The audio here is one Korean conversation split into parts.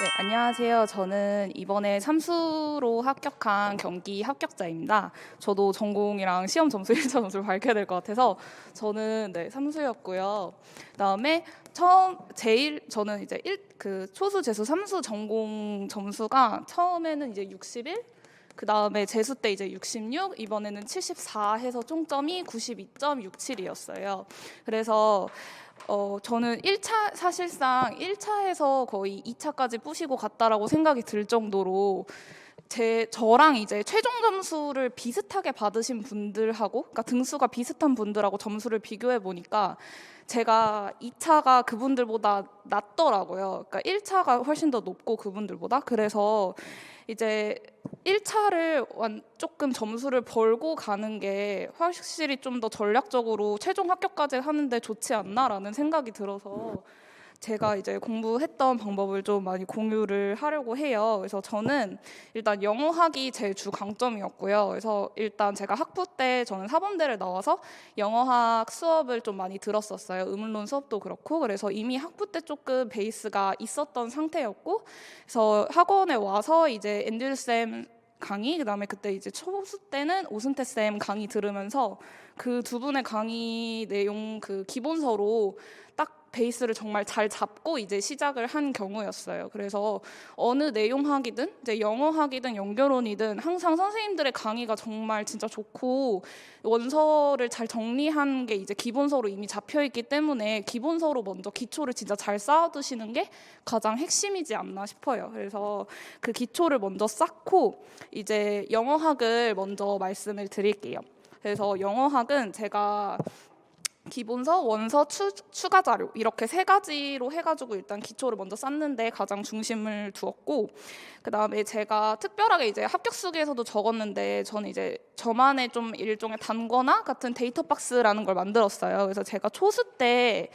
네, 안녕하세요. 저는 이번에 삼수로 합격한 경기 합격자입니다. 저도 전공이랑 시험 점수 1차 점수를 밝혀야 될 것 같아서 저는 네, 삼수였고요. 그다음에 처음 제일 저는 이제 일, 그 초수 재수 삼수 전공 점수가 처음에는 이제 61 그 다음에 재수 때 이제 66, 이번에는 74 해서 총점이 92.67이었어요. 그래서 어, 저는 1차, 사실상 1차에서 거의 2차까지 부시고 갔다라고 생각이 들 정도로 제, 저랑 이제 최종 점수를 비슷하게 받으신 분들하고, 그러니까 등수가 비슷한 분들하고 점수를 비교해 보니까 제가 2차가 그분들보다 낫더라고요. 그러니까 1차가 훨씬 더 높고 그분들보다. 그래서 이제 1차를 완 조금 점수를 벌고 가는 게 확실히 좀 더 전략적으로 최종 합격까지 하는데 좋지 않나라는 생각이 들어서 제가 이제 공부했던 방법을 좀 많이 공유를 하려고 해요. 그래서 저는 일단 영어학이 제 주 강점이었고요. 그래서 일단 제가 학부 때 저는 사범대를 나와서 영어학 수업을 좀 많이 들었었어요. 의문론 수업도 그렇고 그래서 이미 학부 때 조금 베이스가 있었던 상태였고 그래서 학원에 와서 이제 앤드류 쌤 강의 그다음에 그때 이제 초수 때는 오순태 쌤 강의 들으면서 그 두 분의 강의 내용 그 기본서로 딱 베이스를 정말 잘 잡고 이제 시작을 한 경우였어요. 그래서 어느 내용학이든 이제 영어학이든 연결론이든 항상 선생님들의 강의가 정말 진짜 좋고 원서를 잘 정리한 게 이제 기본서로 이미 잡혀 있기 때문에 기본서로 먼저 기초를 진짜 잘 쌓아두시는 게 가장 핵심이지 않나 싶어요. 그래서 그 기초를 먼저 쌓고 이제 영어학을 먼저 말씀을 드릴게요. 그래서 영어학은 제가 기본서, 원서, 추, 추가 자료 이렇게 세 가지로 해가지고 일단 기초를 먼저 쌓는데 가장 중심을 두었고 그 다음에 제가 특별하게 이제 합격 수기에서도 적었는데 저는 이제 저만의 좀 일종의 단거나 같은 데이터 박스라는 걸 만들었어요. 그래서 제가 초수 때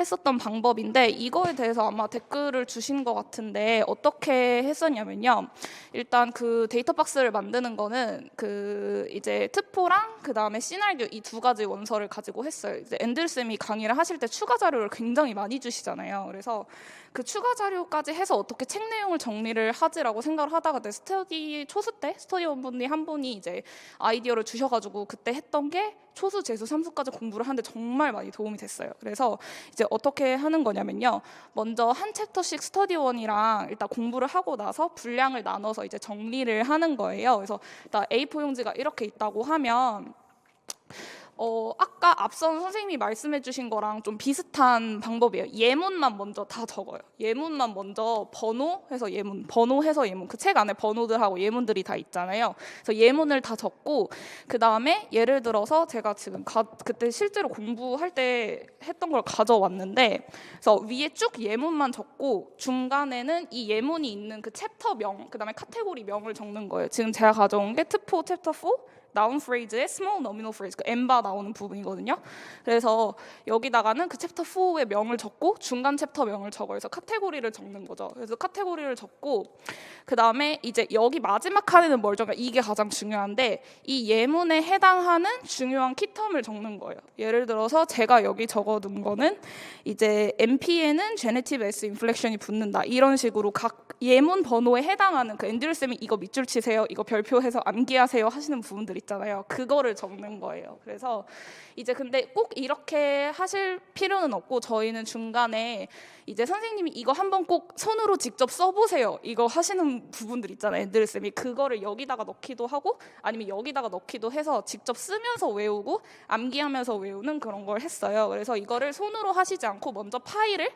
했었던 방법인데 이거에 대해서 아마 댓글을 주신 것 같은데 어떻게 했었냐면요. 일단 그 데이터 박스를 만드는 거는 그 이제 트포랑 그 다음에 시나리오 이 두 가지 원서를 가지고 했어요. 이제 앤들 쌤이 강의를 하실 때 추가 자료를 굉장히 많이 주시잖아요. 그래서 그 추가 자료까지 해서 어떻게 책 내용을 정리를 하지라고 생각을 하다가 내 스터디 초수 때 스터디원분이 한 분이 이제 아이디어를 주셔가지고 그때 했던 게 초수, 재수, 삼수까지 공부를 하는데 정말 많이 도움이 됐어요. 그래서 이제 어떻게 하는 거냐면요. 먼저 한 챕터씩 스터디원이랑 일단 공부를 하고 나서 분량을 나눠서 이제 정리를 하는 거예요. 그래서 일단 A4 용지가 이렇게 있다고 하면 어, 아까 앞선 선생님이 말씀해 주신 거랑 좀 비슷한 방법이에요. 예문만 먼저 다 적어요. 예문만 먼저 번호 해서 예문, 번호 해서 예문. 그 책 안에 번호들하고 예문들이 다 있잖아요. 그래서 예문을 다 적고 그 다음에 예를 들어서 제가 지금 가, 그때 실제로 공부할 때 했던 걸 가져왔는데 그래서 위에 쭉 예문만 적고 중간에는 이 예문이 있는 그 챕터명, 그 다음에 카테고리 명을 적는 거예요. 지금 제가 가져온 게 트포 챕터 4 나운 프레이즈의 스몰 노미널 프레이즈 그 엠바 나오는 부분이거든요. 그래서 여기다가는 그 챕터 4의 명을 적고 중간 챕터 명을 적어요. 그래서 카테고리를 적는 거죠. 그래서 카테고리를 적고 그 다음에 이제 여기 마지막 칸에는 뭘 적어? 이게 가장 중요한데 이 예문에 해당하는 중요한 키텀을 적는 거예요. 예를 들어서 제가 여기 적어둔 거는 이제 MP에는 제네티브 S 인플렉션이 붙는다 이런 식으로 각 예문 번호에 해당하는 그 앤드류 쌤이 이거 밑줄 치세요, 이거 별표해서 암기하세요 하시는 부분들 있잖아요. 그거를 적는 거예요. 그래서 이제 근데 꼭 이렇게 하실 필요는 없고 저희는 중간에 이제 선생님이 이거 한번 꼭 손으로 직접 써보세요. 이거 하시는 부분들 있잖아요. 앤드류 쌤이 그거를 여기다가 넣기도 하고 아니면 여기다가 넣기도 해서 직접 쓰면서 외우고 암기하면서 외우는 그런 걸 했어요. 그래서 이거를 손으로 하시지 않고 먼저 파일을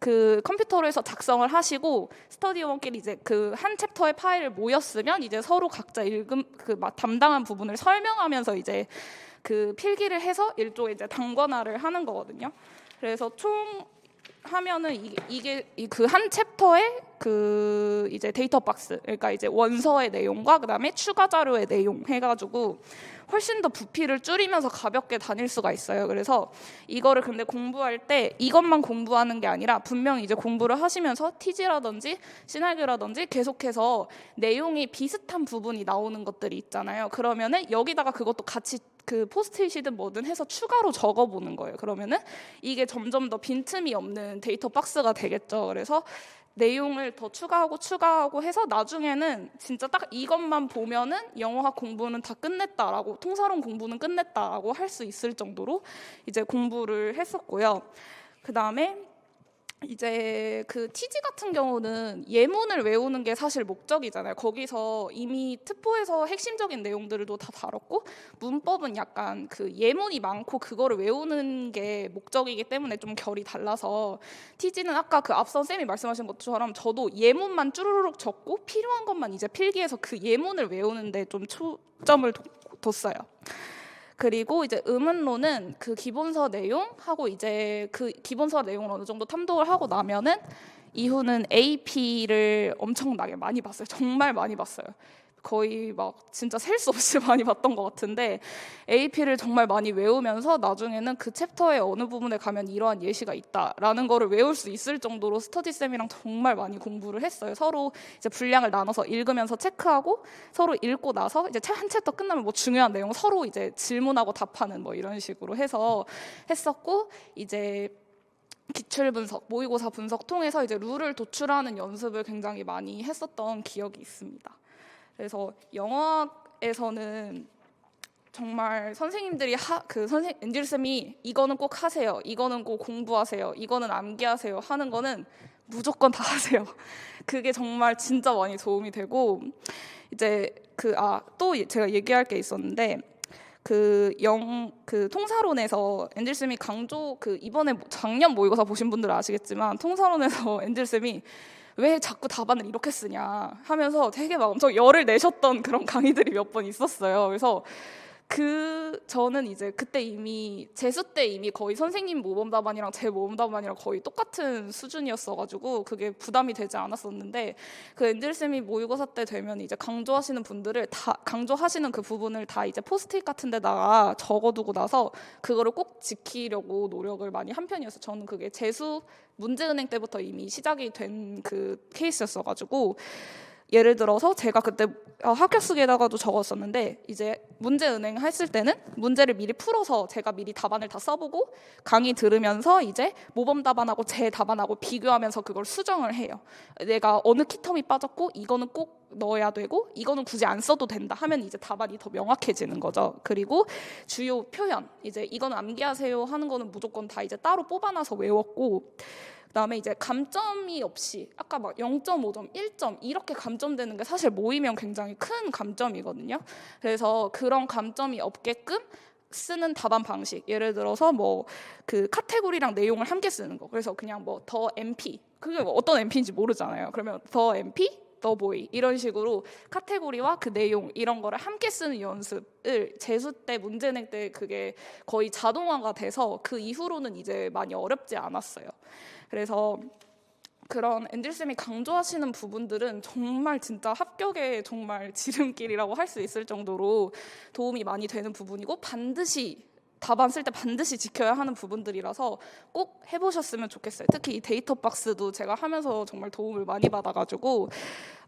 그 컴퓨터로 해서 작성을 하시고 스터디원끼리 이제 그 한 챕터의 파일을 모였으면 이제 서로 각자 읽음 그 마- 담당한 부분을 설명하면서 이제 그 필기를 해서 일종의 이제 단권화를 하는 거거든요. 그래서 총 하면은 이게, 이게 그 한 챕터의 그 이제 데이터 박스 그러니까 이제 원서의 내용과 그다음에 추가 자료의 내용 해가지고 훨씬 더 부피를 줄이면서 가볍게 다닐 수가 있어요. 그래서 이거를 근데 공부할 때 이것만 공부하는 게 아니라 분명히 이제 공부를 하시면서 티지라든지 시나리오라든지 계속해서 내용이 비슷한 부분이 나오는 것들이 있잖아요. 그러면은 여기다가 그것도 같이 그 포스트잇이든 뭐든 해서 추가로 적어보는 거예요. 그러면은 이게 점점 더 빈틈이 없는 데이터 박스가 되겠죠. 그래서 내용을 더 추가하고 추가하고 해서 나중에는 진짜 딱 이것만 보면은 영어학 공부는 다 끝냈다라고 통사론 공부는 끝냈다라고 할 수 있을 정도로 이제 공부를 했었고요. 그 다음에 이제 그 TG 같은 경우는 예문을 외우는 게 사실 목적이잖아요. 거기서 이미 특보에서 핵심적인 내용들도 다 다뤘고 문법은 약간 그 예문이 많고 그거를 외우는 게 목적이기 때문에 좀 결이 달라서 TG는 아까 그 앞선 쌤이 말씀하신 것처럼 저도 예문만 쭈루룩 적고 필요한 것만 이제 필기해서 그 예문을 외우는데 좀 초점을 뒀- 뒀어요. 그리고 이제 음은론은 그 기본서 내용하고 이제 그 기본서 내용을 어느 정도 탐독을 하고 나면은 이후는 AP를 엄청나게 많이 봤어요. 정말 많이 봤어요. 거의 막 진짜 셀 수 없이 많이 봤던 것 같은데 AP를 정말 많이 외우면서 나중에는 그 챕터의 어느 부분에 가면 이러한 예시가 있다라는 거를 외울 수 있을 정도로 스터디 쌤이랑 정말 많이 공부를 했어요. 서로 이제 분량을 나눠서 읽으면서 체크하고 서로 읽고 나서 이제 한 챕터 끝나면 뭐 중요한 내용 서로 이제 질문하고 답하는 뭐 이런 식으로 해서 했었고 이제 기출 분석, 모의고사 분석 통해서 이제 룰을 도출하는 연습을 굉장히 많이 했었던 기억이 있습니다. 그래서 영어에서는 정말 선생님들이 하, 그 선생 엔젤 쌤이 이거는 꼭 하세요. 이거는 꼭 공부하세요. 이거는 암기하세요. 하는 거는 무조건 다 하세요. 그게 정말 진짜 많이 도움이 되고 이제 그 아 또 제가 얘기할 게 있었는데 그 영그 통사론에서 엔젤 쌤이 강조 그 이번에 뭐 작년 모의고사 보신 분들은 아시겠지만 통사론에서 엔젤 쌤이 왜 자꾸 답안을 이렇게 쓰냐 하면서 되게 막 엄청 열을 내셨던 그런 강의들이 몇 번 있었어요. 그래서 그 저는 이제 그때 이미 재수 때 이미 거의 선생님 모범 답안이랑 제 모범 답안이랑 거의 똑같은 수준이었어가지고 그게 부담이 되지 않았었는데 그 엔젤 쌤이 모의고사 때 되면 이제 강조하시는 분들을 다 강조하시는 그 부분을 다 이제 포스트잇 같은 데다가 적어두고 나서 그거를 꼭 지키려고 노력을 많이 한 편이었어요. 저는 그게 재수 문제은행 때부터 이미 시작이 된 그 케이스였어가지고 예를 들어서 제가 그때 어, 합격 수기에다가도 적었었는데 이제 문제 은행 했을 때는 문제를 미리 풀어서 제가 미리 답안을 다 써보고 강의 들으면서 이제 모범 답안하고 제 답안하고 비교하면서 그걸 수정을 해요. 내가 어느 키텀이 빠졌고 이거는 꼭 넣어야 되고 이거는 굳이 안 써도 된다 하면 이제 답안이 더 명확해지는 거죠. 그리고 주요 표현 이제 이거는 암기하세요 하는 거는 무조건 다 이제 따로 뽑아놔서 외웠고 그다음에 이제 감점이 없이 아까 막 0.5점, 1점 이렇게 감점되는 게 사실 모이면 굉장히 큰 감점이거든요. 그래서 그런 감점이 없게끔 쓰는 답안 방식. 예를 들어서 뭐 그 카테고리랑 내용을 함께 쓰는 거. 그래서 그냥 뭐 더 MP 그게 뭐 어떤 MP인지 모르잖아요. 그러면 더 MP 더 보이 이런 식으로 카테고리와 그 내용 이런 거를 함께 쓰는 연습을 재수 때 문제 낼 때 그게 거의 자동화가 돼서 그 이후로는 이제 많이 어렵지 않았어요. 그래서 그런 엔젤 쌤이 강조하시는 부분들은 정말 진짜 합격의 정말 지름길이라고 할 수 있을 정도로 도움이 많이 되는 부분이고 반드시 답안 쓸 때 반드시 지켜야 하는 부분들이라서 꼭 해보셨으면 좋겠어요. 특히 이 데이터 박스도 제가 하면서 정말 도움을 많이 받아가지고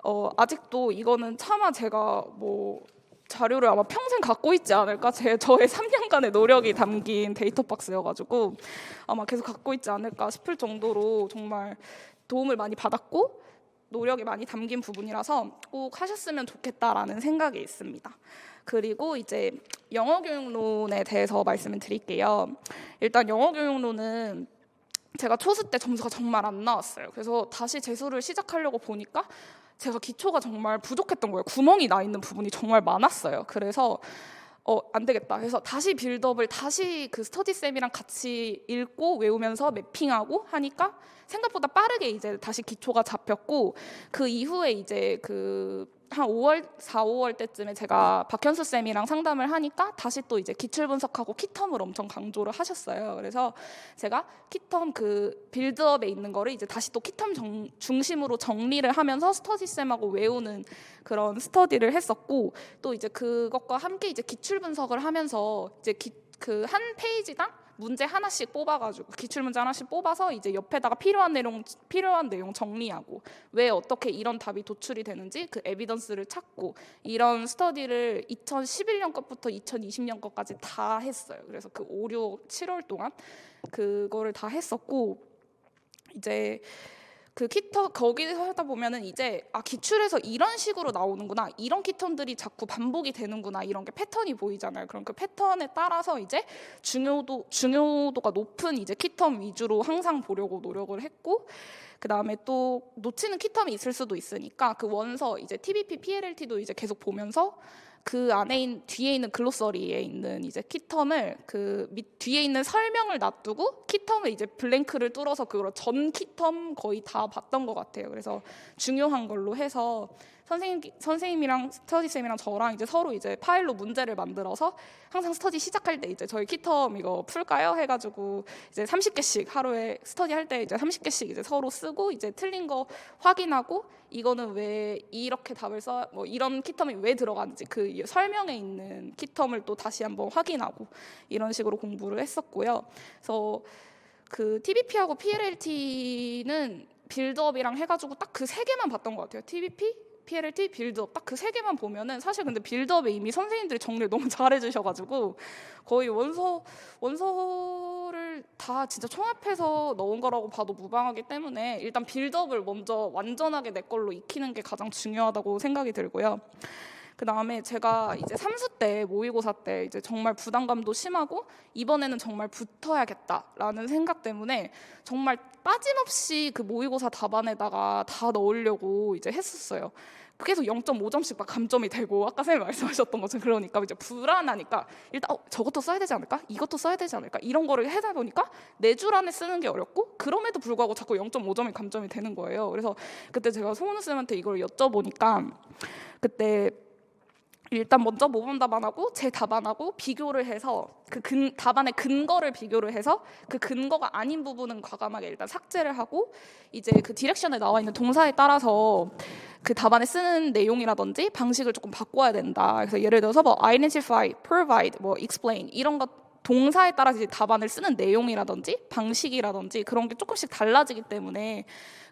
어, 아직도 이거는 차마 제가 뭐 자료를 아마 평생 갖고 있지 않을까 제 저의 3년간의 노력이 담긴 데이터 박스여가지고 아마 계속 갖고 있지 않을까 싶을 정도로 정말 도움을 많이 받았고 노력이 많이 담긴 부분이라서 꼭 하셨으면 좋겠다라는 생각이 있습니다. 그리고 이제 영어 교육론에 대해서 말씀을 드릴게요. 일단 영어 교육론은 제가 초수 때 점수가 정말 안 나왔어요. 그래서 다시 재수를 시작하려고 보니까 제가 기초가 정말 부족했던 거예요. 구멍이 나 있는 부분이 정말 많았어요. 그래서 어, 안 되겠다. 그래서 다시 빌드업을 다시 그 스터디 쌤이랑 같이 읽고 외우면서 매핑하고 하니까 생각보다 빠르게 이제 다시 기초가 잡혔고 그 이후에 이제 그 한 5월, 4, 5월 때쯤에 제가 박현수 쌤이랑 상담을 하니까 다시 또 이제 기출 분석하고 키텀을 엄청 강조를 하셨어요. 그래서 제가 키텀 그 빌드업에 있는 거를 이제 다시 또 키텀 정, 중심으로 정리를 하면서 스터디 쌤하고 외우는 그런 스터디를 했었고 또 이제 그것과 함께 이제 기출 분석을 하면서 이제 그 한 페이지당 문제 하나씩 뽑아가지고 기출 문제 하나씩 뽑아서 이제 옆에다가 필요한 내용 필요한 내용 정리하고 왜 어떻게 이런 답이 도출이 되는지 그 에비던스를 찾고 이런 스터디를 2011년 것부터 2020년 것까지 다 했어요. 그래서 그 5, 6, 7월 동안 그거를 다 했었고 이제 그 키터 거기서 하다 보면은 이제 아 기출에서 이런 식으로 나오는구나 이런 키턴들이 자꾸 반복이 되는구나 이런 게 패턴이 보이잖아요. 그럼 그 패턴에 따라서 이제 중요도 중요도가 높은 이제 키텀 위주로 항상 보려고 노력을 했고 그 다음에 또 놓치는 키텀이 있을 수도 있으니까 그 원서 이제 TBP, PLLT도 이제 계속 보면서 그 안에 있는 뒤에 있는 글로서리에 있는 이제 키텀을 그 밑 뒤에 있는 설명을 놔두고 키텀을 이제 블랭크를 뚫어서 그걸 전 키텀 거의 다 봤던 것 같아요. 그래서 중요한 걸로 해서 선생님 선생님이랑 스터디 쌤이랑 저랑 이제 서로 이제 파일로 문제를 만들어서 항상 스터디 시작할 때 이제 저희 키텀 이거 풀까요 해가지고 이제 30개씩 하루에 스터디 할 때 이제 30개씩 이제 서로 쓰고 이제 틀린 거 확인하고 이거는 왜 이렇게 답을 써 뭐 이런 키텀이 왜 들어가는지 그 설명에 있는 키텀을 또 다시 한번 확인하고 이런 식으로 공부를 했었고요. 그래서 그 TBP하고 PLLT는 빌드업이랑 해가지고 딱 그 세 개만 봤던 것 같아요. TBP, PLLT, 빌드업 딱 그 세 개만 보면은 사실 근데 빌드업에 이미 선생님들이 정리를 너무 잘해주셔가지고 거의 원서 원서를 다 진짜 총합해서 넣은 거라고 봐도 무방하기 때문에 일단 빌드업을 먼저 완전하게 내 걸로 익히는 게 가장 중요하다고 생각이 들고요. 그 다음에 제가 이제 삼수 때 모의고사 때 이제 정말 부담감도 심하고 이번에는 정말 붙어야겠다라는 생각 때문에 정말 빠짐없이 그 모의고사 답안에다가 다 넣으려고 이제 했었어요. 계속 0.5점씩 막 감점이 되고 아까 선생님 말씀하셨던 것처럼 그러니까 이제 불안하니까 일단 어, 저것도 써야 되지 않을까? 이것도 써야 되지 않을까? 이런 거를 해다 보니까 네 줄 안에 쓰는 게 어렵고 그럼에도 불구하고 자꾸 0.5점이 감점이 되는 거예요. 그래서 그때 제가 송은우 쌤한테 이걸 여쭤보니까 그때 일단 먼저 모범 답안하고 제 답안하고 비교를 해서 그 근, 답안의 근거를 비교를 해서 그 근거가 아닌 부분은 과감하게 일단 삭제를 하고 이제 그 디렉션에 나와 있는 동사에 따라서 그 답안에 쓰는 내용이라든지 방식을 조금 바꿔야 된다. 그래서 예를 들어서 뭐 identify, provide, 뭐 explain 이런 것 동사에 따라서 이제 답안을 쓰는 내용이라든지 방식이라든지 그런 게 조금씩 달라지기 때문에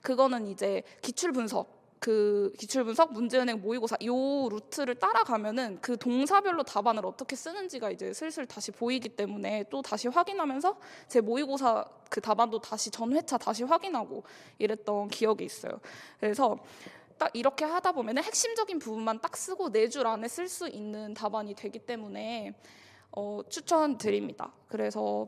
그거는 이제 기출 분석 그 기출 분석, 문제은행, 모의고사 요 루트를 따라가면은 그 동사별로 답안을 어떻게 쓰는지가 이제 슬슬 다시 보이기 때문에 또 다시 확인하면서 제 모의고사 그 답안도 다시 전 회차 다시 확인하고 이랬던 기억이 있어요. 그래서 딱 이렇게 하다 보면은 핵심적인 부분만 딱 쓰고 네 줄 안에 쓸 수 있는 답안이 되기 때문에 어, 추천드립니다. 그래서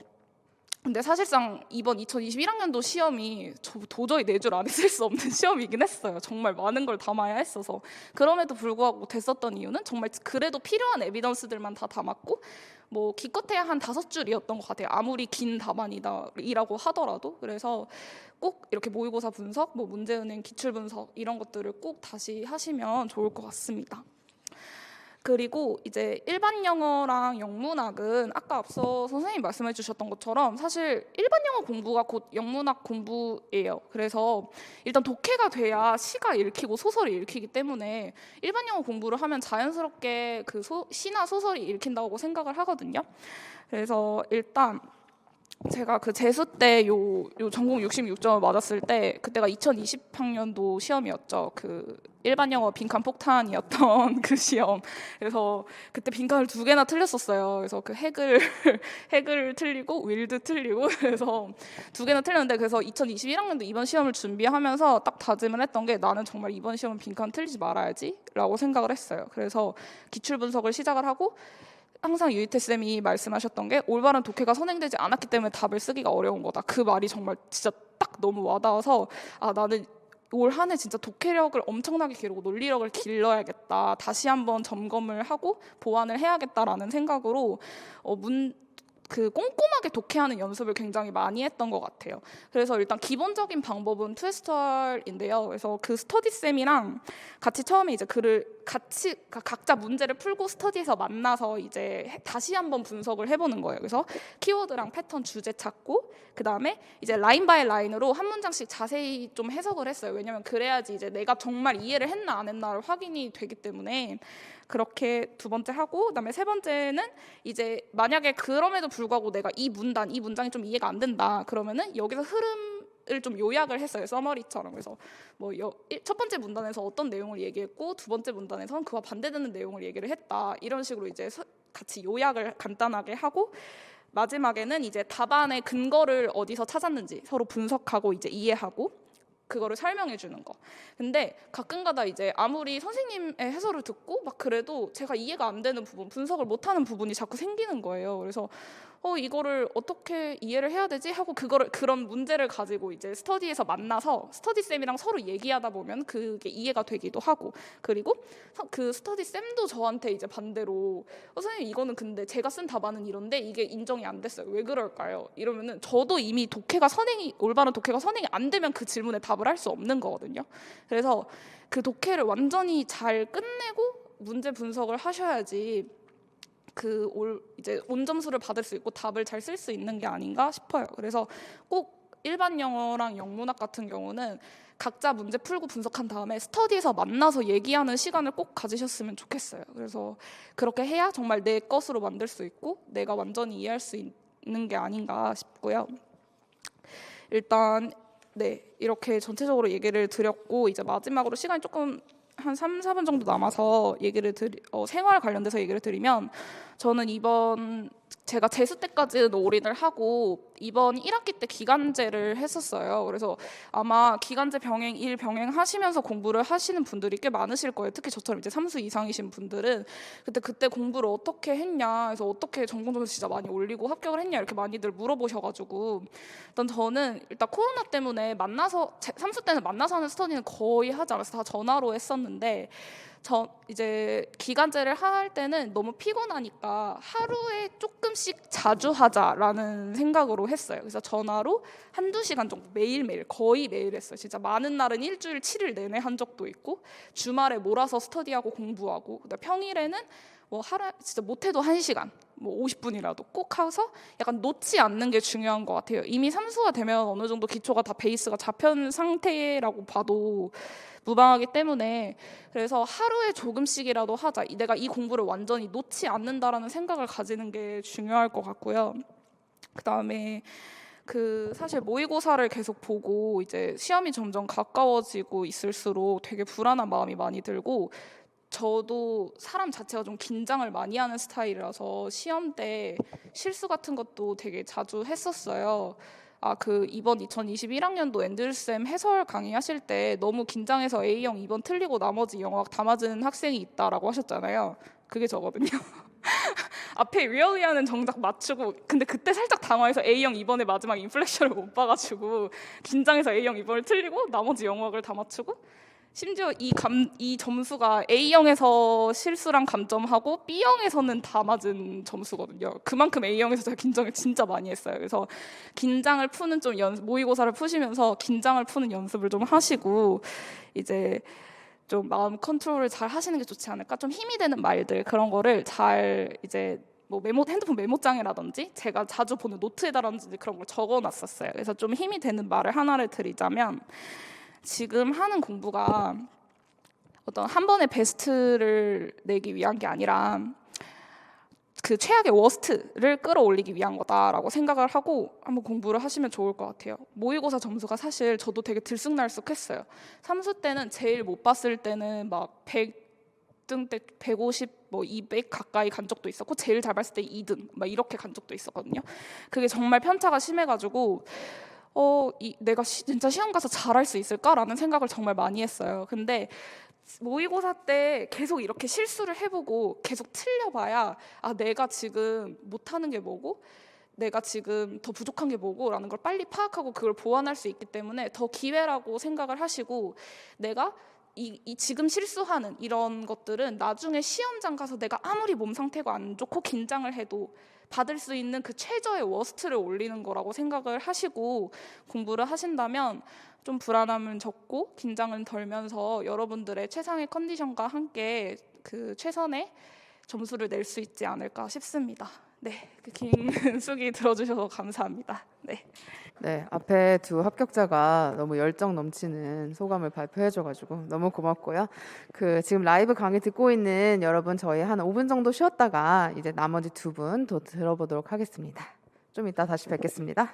근데 사실상 이번 2021학년도 시험이 저 도저히 네줄 안에 쓸 수 없는 시험이긴 했어요. 정말 많은 걸 담아야 했어서 그럼에도 불구하고 됐었던 이유는 정말 그래도 필요한 에비던스들만 다 담았고 뭐 기껏해야 한 다섯 줄이었던 것 같아요. 아무리 긴 답안이다이라고 하더라도 그래서 꼭 이렇게 모의고사 분석, 뭐 문제은행 기출 분석 이런 것들을 꼭 다시 하시면 좋을 것 같습니다. 그리고 이제 일반 영어랑 영문학은 아까 앞서 선생님 말씀해 주셨던 것처럼 사실 일반 영어 공부가 곧 영문학 공부예요. 그래서 일단 독해가 돼야 시가 읽히고 소설이 읽히기 때문에 일반 영어 공부를 하면 자연스럽게 그 소, 시나 소설이 읽힌다고 생각을 하거든요. 그래서 일단 제가 그 재수 때 요 요 전공 66점을 맞았을 때 그때가 2020학년도 시험이었죠. 그 일반 영어 빈칸 폭탄이었던 그 시험. 그래서 그때 빈칸을 두 개나 틀렸었어요. 그래서 그 핵을 핵을 틀리고 윌드 틀리고 그래서 두 개나 틀렸는데 그래서 2021학년도 이번 시험을 준비하면서 딱 다짐을 했던 게 나는 정말 이번 시험은 빈칸 틀리지 말아야지라고 생각을 했어요. 그래서 기출 분석을 시작을 하고 항상 유이태 쌤이 말씀하셨던 게 올바른 독해가 선행되지 않았기 때문에 답을 쓰기가 어려운 거다. 그 말이 정말 진짜 딱 너무 와닿아서 아 나는 올 한해 진짜 독해력을 엄청나게 기르고 논리력을 길러야겠다. 다시 한번 점검을 하고 보완을 해야겠다라는 생각으로 어, 문, 그 꼼꼼하게 독해하는 연습을 굉장히 많이 했던 것 같아요. 그래서 일단 기본적인 방법은 투에스털인데요. 그래서 그 스터디 쌤이랑 같이 처음에 이제 글을 같이 각자 문제를 풀고 스터디에서 만나서 이제 다시 한번 분석을 해보는 거예요. 그래서 키워드랑 패턴 주제 찾고 그 다음에 이제 라인 바이 라인으로 한 문장씩 자세히 좀 해석을 했어요. 왜냐면 그래야지 이제 내가 정말 이해를 했나 안 했나를 확인이 되기 때문에 그렇게 두 번째 하고 그다음에 세 번째는 이제 만약에 그럼에도 불구하고 내가 이 문단 이 문장이 좀 이해가 안 된다. 그러면은 여기서 흐름 을 좀 요약을 했어요 서머리처럼. 그래서 뭐 첫 번째 문단에서 어떤 내용을 얘기했고 두 번째 문단에서는 그와 반대되는 내용을 얘기를 했다. 이런 식으로 이제 같이 요약을 간단하게 하고 마지막에는 이제 답안의 근거를 어디서 찾았는지 서로 분석하고 이제 이해하고 그거를 설명해 주는 거. 근데 가끔가다 이제 아무리 선생님의 해설을 듣고 막 그래도 제가 이해가 안 되는 부분, 분석을 못 하는 부분이 자꾸 생기는 거예요. 그래서 어 이거를 어떻게 이해를 해야 되지 하고 그거를 그런 문제를 가지고 이제 스터디에서 만나서 스터디 쌤이랑 서로 얘기하다 보면 그게 이해가 되기도 하고 그리고 서- 그 스터디 쌤도 저한테 이제 반대로 어, 선생님 이거는 근데 제가 쓴 답안은 이런데 이게 인정이 안 됐어요. 왜 그럴까요? 이러면은 저도 이미 독해가 선행이 올바른 독해가 선행이 안 되면 그 질문에 답을 할 수 없는 거거든요. 그래서 그 독해를 완전히 잘 끝내고 문제 분석을 하셔야지 그 올 이제 온 점수를 받을 수 있고 답을 잘 쓸 수 있는 게 아닌가 싶어요. 그래서 꼭 일반 영어랑 영문학 같은 경우는 각자 문제 풀고 분석한 다음에 스터디에서 만나서 얘기하는 시간을 꼭 가지셨으면 좋겠어요. 그래서 그렇게 해야 정말 내 것으로 만들 수 있고 내가 완전히 이해할 수 있는 게 아닌가 싶고요. 일단 네 이렇게 전체적으로 얘기를 드렸고 이제 마지막으로 시간이 조금 한 3, 4분 정도 남아서 얘기를 드리 어, 생활 관련돼서 얘기를 드리면 저는 이번 제가 재수 때까지는 올인을 하고 이번 1학기 때 기간제를 했었어요. 그래서 아마 기간제 병행 일 병행 하시면서 공부를 하시는 분들이 꽤 많으실 거예요. 특히 저처럼 이제 삼수 이상이신 분들은 그때 그때 공부를 어떻게 했냐, 그래서 어떻게 전공 점수 진짜 많이 올리고 합격을 했냐 이렇게 많이들 물어보셔가지고 일단 저는 일단 코로나 때문에 만나서 제- 삼수 때는 만나서 하는 스터디는 거의 하지 않았어요. 다 전화로 했었는데 저 이제 기간제를 할 때는 너무 피곤하니까 하루에 조금씩 자주 하자라는 생각으로 했어요. 그래서 전화로 한두 시간 정도 매일매일 거의 매일 했어요. 진짜 많은 날은 일주일 7일 내내 한 적도 있고 주말에 몰아서 스터디하고 공부하고 그다음 평일에는 뭐 하루 진짜 못해도 한 시간 뭐 50분이라도 꼭 하서 약간 놓지 않는 게 중요한 것 같아요. 이미 삼수가 되면 어느 정도 기초가 다 베이스가 잡힌 상태라고 봐도 무방하기 때문에 그래서 하루에 조금씩이라도 하자. 이- 내가 이 공부를 완전히 놓지 않는다라는 생각을 가지는 게 중요할 것 같고요. 그 다음에 그 사실 모의고사를 계속 보고 이제 시험이 점점 가까워지고 있을수록 되게 불안한 마음이 많이 들고 저도 사람 자체가 좀 긴장을 많이 하는 스타일이라서 시험 때 실수 같은 것도 되게 자주 했었어요. 아, 그 이번 2021학년도 앤드류쌤 해설 강의하실 때 너무 긴장해서 A형 2번 틀리고 나머지 영어 다 맞은 학생이 있다라고 하셨잖아요. 그게 저거든요. 앞에 리얼리하는 정작 맞추고 근데 그때 살짝 당황해서 A형 2번의 마지막 인플렉션을 못 봐가지고 긴장해서 A형 2번을 틀리고 나머지 영어학을 다 맞추고 심지어 이 감 이 점수가 A형에서 실수랑 감점하고 B형에서는 다 맞은 점수거든요. 그만큼 A형에서 제가 긴장을 진짜 많이 했어요. 그래서 긴장을 푸는 좀 연, 모의고사를 푸시면서 긴장을 푸는 연습을 좀 하시고 이제 좀 마음 컨트롤을 잘 하시는 게 좋지 않을까? 좀 힘이 되는 말들 그런 거를 잘 이제 뭐 메모 핸드폰 메모장이라든지 제가 자주 보는 노트에다든지 그런 걸 적어 놨었어요. 그래서 좀 힘이 되는 말을 하나를 드리자면 지금 하는 공부가 어떤 한 번의 베스트를 내기 위한 게 아니라 그 최악의 워스트를 끌어올리기 위한 거다라고 생각을 하고 한번 공부를 하시면 좋을 것 같아요. 모의고사 점수가 사실 저도 되게 들쑥날쑥했어요. 삼수 때는 제일 못 봤을 때는 막 100등 때 150, 뭐 200 가까이 간 적도 있었고 제일 잘 봤을 때 2등 막 이렇게 간 적도 있었거든요. 그게 정말 편차가 심해가지고 어, 이, 내가 시- 진짜 시험 가서 잘할 수 있을까라는 생각을 정말 많이 했어요. 근데 모의고사 때 계속 이렇게 실수를 해보고 계속 틀려봐야 아 내가 지금 못하는 게 뭐고 내가 지금 더 부족한 게 뭐고라는 걸 빨리 파악하고 그걸 보완할 수 있기 때문에 더 기회라고 생각을 하시고 내가 이, 이 지금 실수하는 이런 것들은 나중에 시험장 가서 내가 아무리 몸 상태가 안 좋고 긴장을 해도 받을 수 있는 그 최저의 워스트를 올리는 거라고 생각을 하시고 공부를 하신다면 좀 불안함은 적고 긴장은 덜면서 여러분들의 최상의 컨디션과 함께 그 최선의 점수를 낼 수 있지 않을까 싶습니다. 네, 그 긴 숙이 들어주셔서 감사합니다. 네. 네, 앞에 두 합격자가 너무 열정 넘치는 소감을 발표해줘가지고 너무 고맙고요. 그 지금 라이브 강의 듣고 있는 여러분 저희 한 5분 정도 쉬었다가 이제 나머지 두 분 더 들어보도록 하겠습니다. 좀 이따 다시 뵙겠습니다.